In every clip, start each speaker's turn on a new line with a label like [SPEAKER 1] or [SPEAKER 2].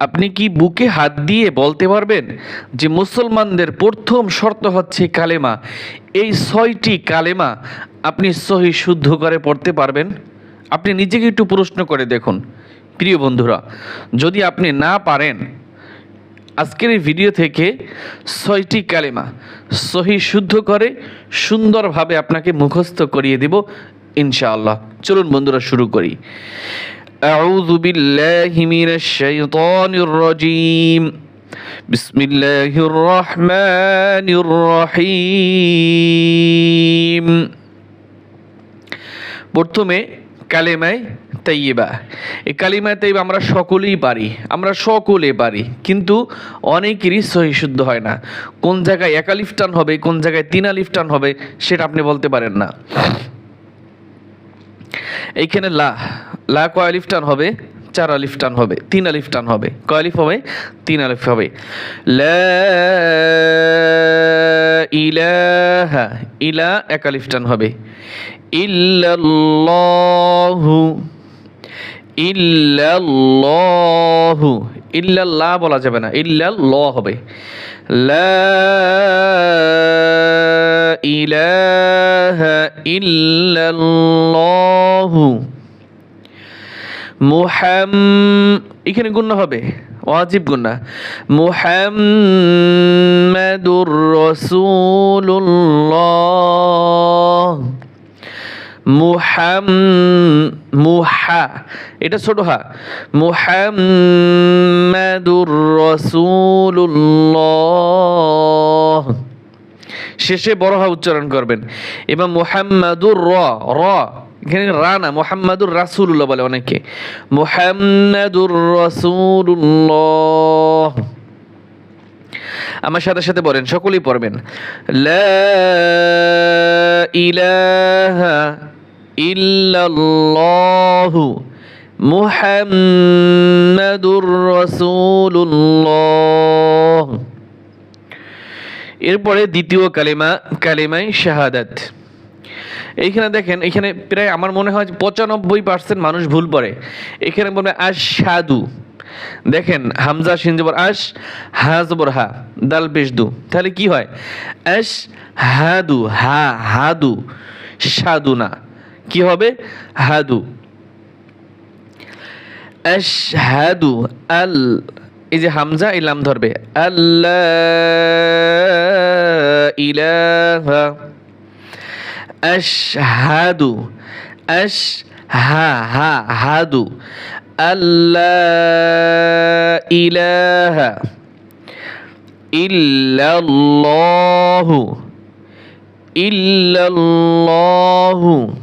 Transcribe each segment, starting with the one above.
[SPEAKER 1] আপনি কি বুকে হাত দিয়ে বলতে পারবেন যে মুসলমানদের প্রথম শর্ত হচ্ছে কালেমা? এই ছয়টি কালেমা আপনি সহি শুদ্ধ করে পড়তে পারবেন। আপনি নিজেকে একটু প্রশ্ন করে দেখুন। প্রিয় বন্ধুরা, যদি আপনি না পারেন, আজকের এই ভিডিও থেকে ছয়টি কালেমা সহি শুদ্ধ করে সুন্দরভাবে আপনাকে মুখস্থ করিয়ে দেব ইনশাআল্লাহ। চলুন বন্ধুরা, শুরু করি। أعوذ بالله من الشيطان الرجيم بسم الله الرحمن الرحيم প্রথমে কালেমায় তাইয়িবা এই কালিমায় তাইবা আমরা সকলেই পারি আমরা সকলে পারি কিন্তু অনেকেরই সহি শুদ্ধ হয় না কোন জায়গায় একালিফ টান হবে কোন জায়গায় তিন আলিফ টান হবে সেটা আপনি বলতে পারেন না এইখানে লা লা কয় আলিফ টান হবে? চার আলিফ টান হবে, তিন আলিফ টান হবে। কয় আলিফ হবে? তিন আলিফ হবে। ইলাহা ইলা এক আলিফ টান হবে। ইল্লাল্লাহু ইল্লাল্লাহু ইল্লাল্লাহ বলা যাবে না, ইল্লাল্লাহ হবে। লা ইলাহা ইল্লাল্লাহু মুহাম, এখানে গুণ হবে, ওয়াজিব গুন্না মুহাম্মাদুর রাসূলুল্লাহ। মুহাম, মুহা, এটা ছোট হা। মুহাম্মাদুর রাসূলুল্লাহ। শেষে বড় হা উচ্চারণ করবেন। এবং মুহাম্মাদুর র র। এখানে রা না মোহাম্মদুর রাসুল্লাহ বলে অনেকে। মোহাম্মদুর রাসুল্লাহ আমার সাথে সাথে বলেন সকলেই পড়বেন। ইলাহা ইল্লাল্লাহু মুহাম্মাদুর রাসূলুল্লাহ। এরপরে দ্বিতীয় কালেমা, কালেমাই শাহাদাত। এইখানে দেখেন এখানে প্রায় আমার মনে হয় পঁচানব্বই পার্সেন্ট মানুষ ভুল পড়ে। এখানে বলবে আশ সাদু দেখেন, হামজা সিনজবর আশ হা জবর হা, দাল পেশ দু। তাহলে কি হয়? আশ হাদু হা, হাদু সাদু না। কি হবে? হাদু। আশ হাদু আল, এই যে হামজা ইলাম ধরবে। আল্লাহ ইলাহা أشهد أشهد أن لا إله إلا الله إلا الله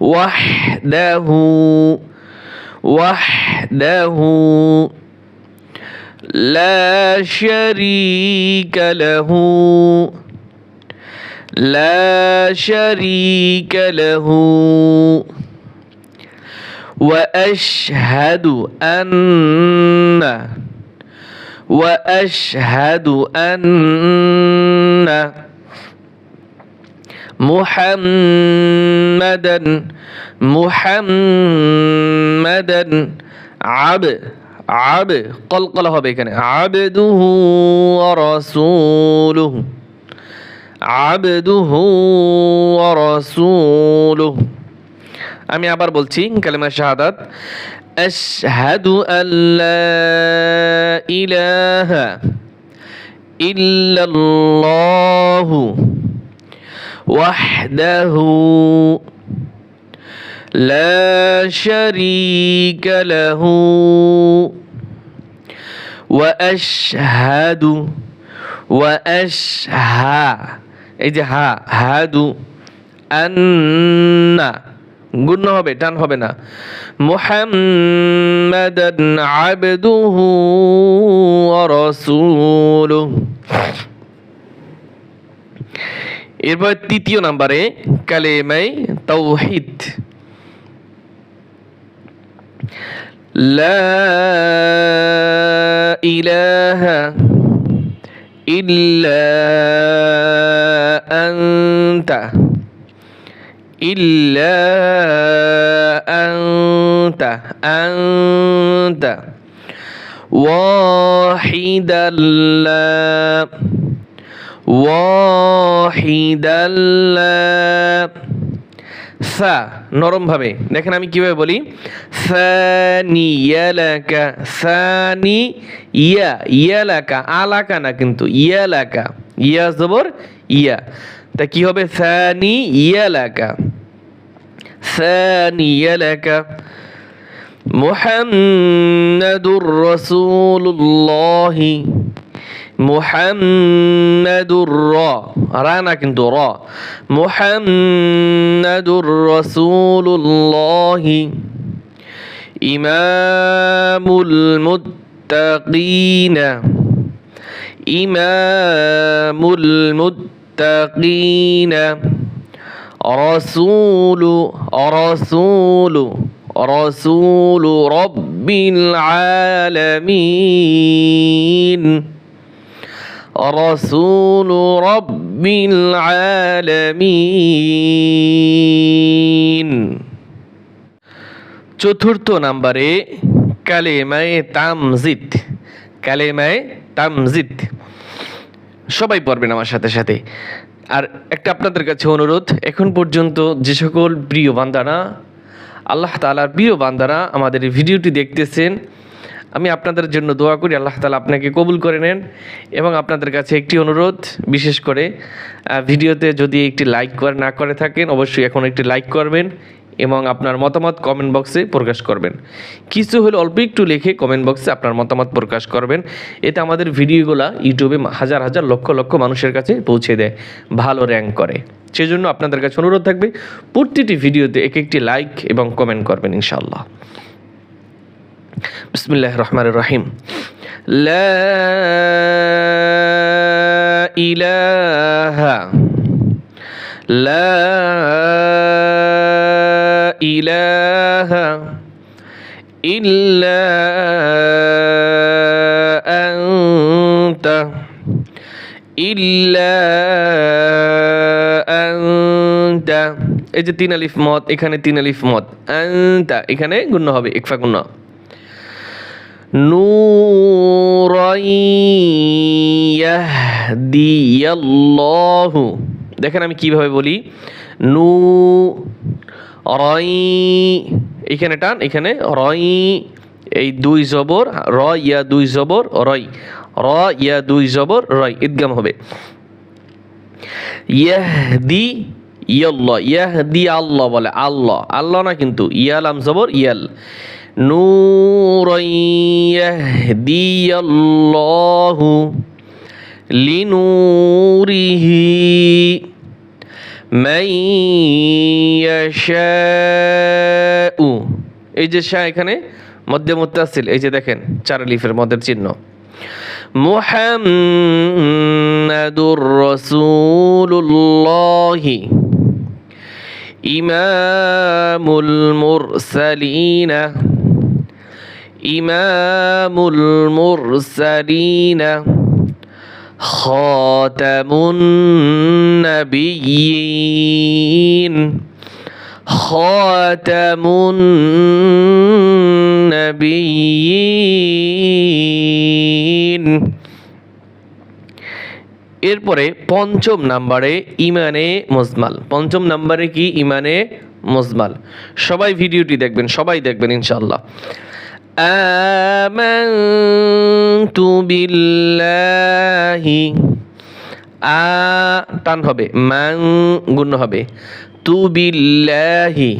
[SPEAKER 1] وحده وحده لا شريك له لا شريك له واشهد ان واشهد ان محمدا محمدا عبد عبد قلقله হবে এখানে عبده ورسوله আবদুহ ওয়া আমি আবার বলছি কালেমা শাহাদাত আশহাদু আল্লা ইলাহা ইল্লাল্লাহু ওয়াহদাহু লা শারীকা লাহু ওয়া আশহাদু ওয়া আশহা এই যে হা, হাদু, আন্না, গুণ হবে টান হবে না। মুহাম্মাদান আবদুহু ওয়া রাসূলুহু। এরপর তৃতীয় নম্বরে কালেমাই তাওহিদ। লা ইলাহা إلا أنت. إلا أنت. أنت. واحدا لا. واحدا لا. সা, নরমভাবে। দেখেন আমি কীভাবে বলি? সানি ইয়ালাকা সানি ইয়া ইয়ালাকা আলাকা না কিন্তু ইয়ালাকা ইয়া জবর, ইয়া। তা কি হবে? সানি ইয়ালাকা সানি ইয়ালাকা মোহাম্মদুর রসুল্লাহি محمد الر رانا كنت را محمد رسول الله. إمام المتقين. إمام المتقين. رسول رسول رسول رب العالمين. رسول رب العالمين চতুর্থ নাম্বারে কালেমায়ে তামজিদ কালেমায়ে তামজিদ সবাই পড়বেন আমার সাথে সাথে আর একটা আপনাদের কাছে অনুরোধ এখন পর্যন্ত যে সকল প্রিয় বান্দারা আল্লাহ তালার প্রিয় বান্দারা আমাদের এই ভিডিওটি দেখতেছেন আমি আপনাদের জন্য দোয়া করি, আল্লাহ তালা আপনাকে কবুল করে নেন এবং আপনাদের কাছে একটি অনুরোধ, বিশেষ করে ভিডিওতে যদি একটি লাইক করে, না করে থাকেন, অবশ্যই এখন একটি লাইক করবেন এবং আপনার মতামত কমেন্ট বক্সে প্রকাশ করবেন। কিছু হলে অল্প একটু লিখে কমেন্ট বক্সে আপনার মতামত প্রকাশ করবেন। এতে আমাদের ভিডিওগুলো ইউটিউবে হাজার হাজার, লক্ষ লক্ষ মানুষের কাছে পৌঁছে দেয়, ভালো র্যাঙ্ক করে। সেজন্য আপনাদের কাছে অনুরোধ থাকবে, প্রতিটি ভিডিওতে এক একটি লাইক এবং কমেন্ট করবেন ইনশাআল্লাহ। বিসমিল্লাহ রহমান রহিম ইলাহা, লা ইলাহা ইল্লা আনতা ইল্লা আনতা। এই যে তিন আলিফ মত এখানে তিন আলিফ মত আনতা, এখানে গুণ্য হবে, ইকফা গুণ্য। নূরান ইয়াহদিয়াল্লাহু। দেখেন আমি কীভাবে বলি? নু রই এখানে টান, এখানে রই, এই দুই জবর, র, ইয়া, দুই জবর, রই, র, ইয়া, দুই জবর, রই, ঈদগাম হবে। ইয়াহদি ইয়াল্লাহ ইয়াহদি আল্লাহ বলে, আল্লাহ আল্লাহ না কিন্তু, ইয়ালাম জবর, ইয়াল। নূরান ইয়াহদিয়াল্লাহু লিনুরিহি মান ইয়াশাউ এই যে শাহ এখানে মধ্যে মুত্তাসিল এই যে দেখেন চার লিফের মধ্যের চিহ্ন। মুহাম্মাদুর রাসূলুল্লাহি, ইমামুল মুরসালিনা ইমামুল মুরসালিন খাতামুন নবিয়িন খাতামুন নবিয়িন এরপরে পঞ্চম নাম্বারে ইমানে মজমাল। পঞ্চম নাম্বারে কি? ইমানে মজমাল। সবাই ভিডিওটি দেখবেন, সবাই দেখবেন ইনশাল্লাহ আমানতু বিল্লাহি। আ, টান হবে। মান গুণ হবে। তু বিল্লাহি।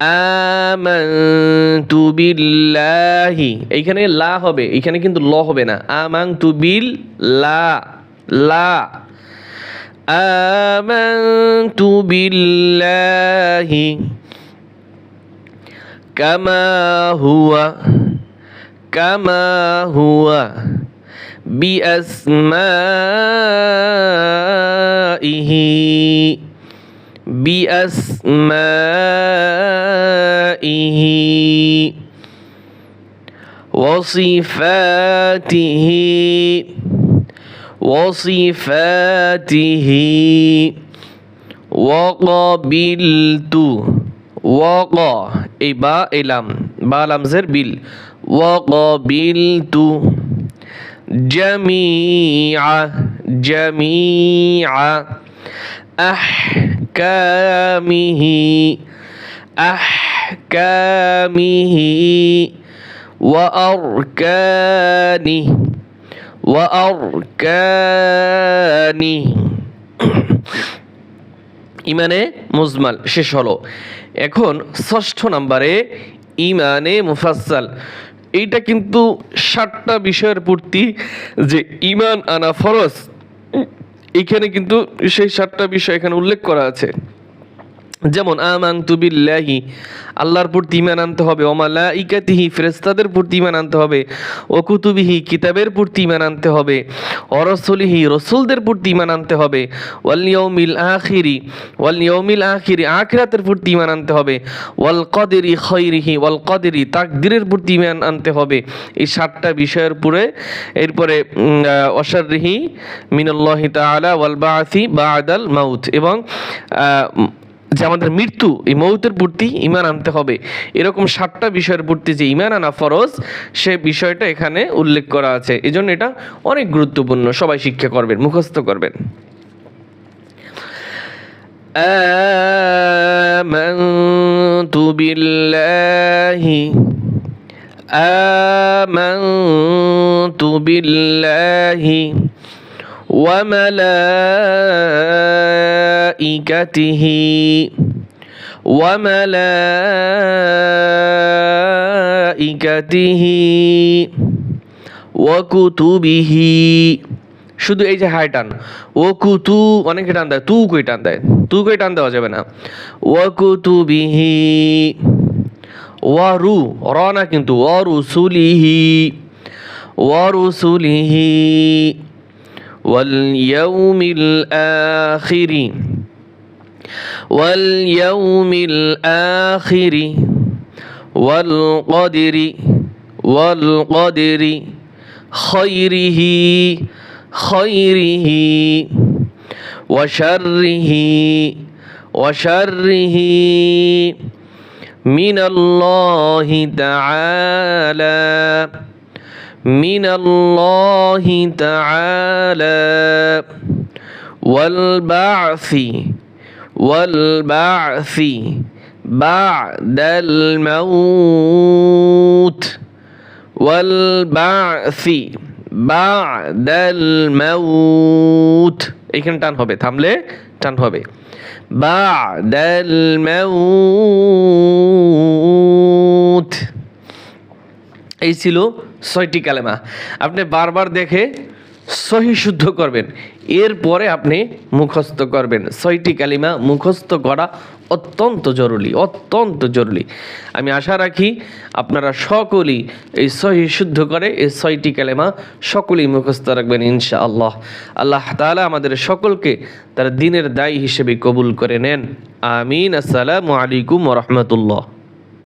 [SPEAKER 1] আমানতু বিল্লাহি। এইখানে লা হবে। এইখানে কিন্তু ল হবে না। আমানতু বিল লা লা। আমানতু বিল্লাহি। كما هو كما هو بأسمائه بأسمائه وصفاته وصفاته وقبلت وقبلت এই বা এলাম বা লামজের বিল وقبلت جميع جميع أحكامه أحكامه وأركانه وأركانه ইমানে মুজমাল, শেষ হলো। এখন ষষ্ঠ নাম্বারে ইমানে মুফাসাল এইটা কিন্তু সাতটা বিষয়ের পূর্তি যে ইমান আনা ফরজ। এখানে কিন্তু সেই সাতটা বিষয় এখানে উল্লেখ করা আছে। যেমন আমান তুবিল্লাহি আল্লাহর প্রতি ইমান আনতে হবে। ওমালা ইকাতিহি ফেরেস্তাদের প্রতি ইমান আনতে হবে। ও কুতুবিহি কিতাবের প্রতি ইমান আনতে হবে। অরসলিহি রসুলদের প্রতি ইমান আনতে হবে। ওয়াল ইয়ৌমিল আখিরি ওয়াল ইয়ৌমিল আখিরি আখিরাতের প্রতি ইমান আনতে হবে। ওয়াল কদেরি খৈরিহি ওয়াল কদেরি তাকদিরের প্রতি ইমান আনতে হবে। এই সাতটা বিষয়ের উপরে এরপরে অসারিহি মিনাল্লাহি তাআলা ওয়াল বাআসি বাদাল মাউত এবং আহ, যে আমাদের মৃত্যু এই মৌতের প্রতি ইমান আনতে হবে এরকম সাতটা বিষয়ের প্রতি যে ইমান আনা ফরজ সে বিষয়টা এখানে উল্লেখ করা আছে এই জন্য এটা অনেক গুরুত্বপূর্ণ সবাই শিক্ষা করবেন মুখস্থ করবেন آمنت بالله آمنت بالله وملائكته وملائكته وكتبه শুধু এই যে হাই টান ও কুতু অনেকে টান দেয় তু কই টান দেয় তু কই টান দেওয়া যাবে না ও কুতুবিহি ওয়ারু র না কিন্তু ওয়ারুসুলিহি ওয়ারুসুলিহি واليوم الآخر واليوم الآخر والقدر والقدر خيره خيره وشره وشره. من الله تعالى. من الله تعالى والبعث والبعث بعد الموت والبعث بعد الموت এখানে টান হবে থামলে টান হবে بعد الموت এই ছিল ছয়টি কালেমা। আপনি বারবার দেখে সহি শুদ্ধ করবেন। এরপরে আপনি মুখস্থ করবেন। ছয়টি কালিমা মুখস্থ করা অত্যন্ত জরুরি অত্যন্ত জরুরি। আমি আশা রাখি আপনারা সকলেই এই সহি শুদ্ধ করে এই ছয়টি কালেমা সকলেই মুখস্থ রাখবেন ইনশা আল্লাহ আল্লাহ তাআলা আমাদের সকলকে তার দিনের দায়ী হিসেবে কবুল করে নেন। আমিন। আসসালামু আলাইকুম রহমতুল্লাহ।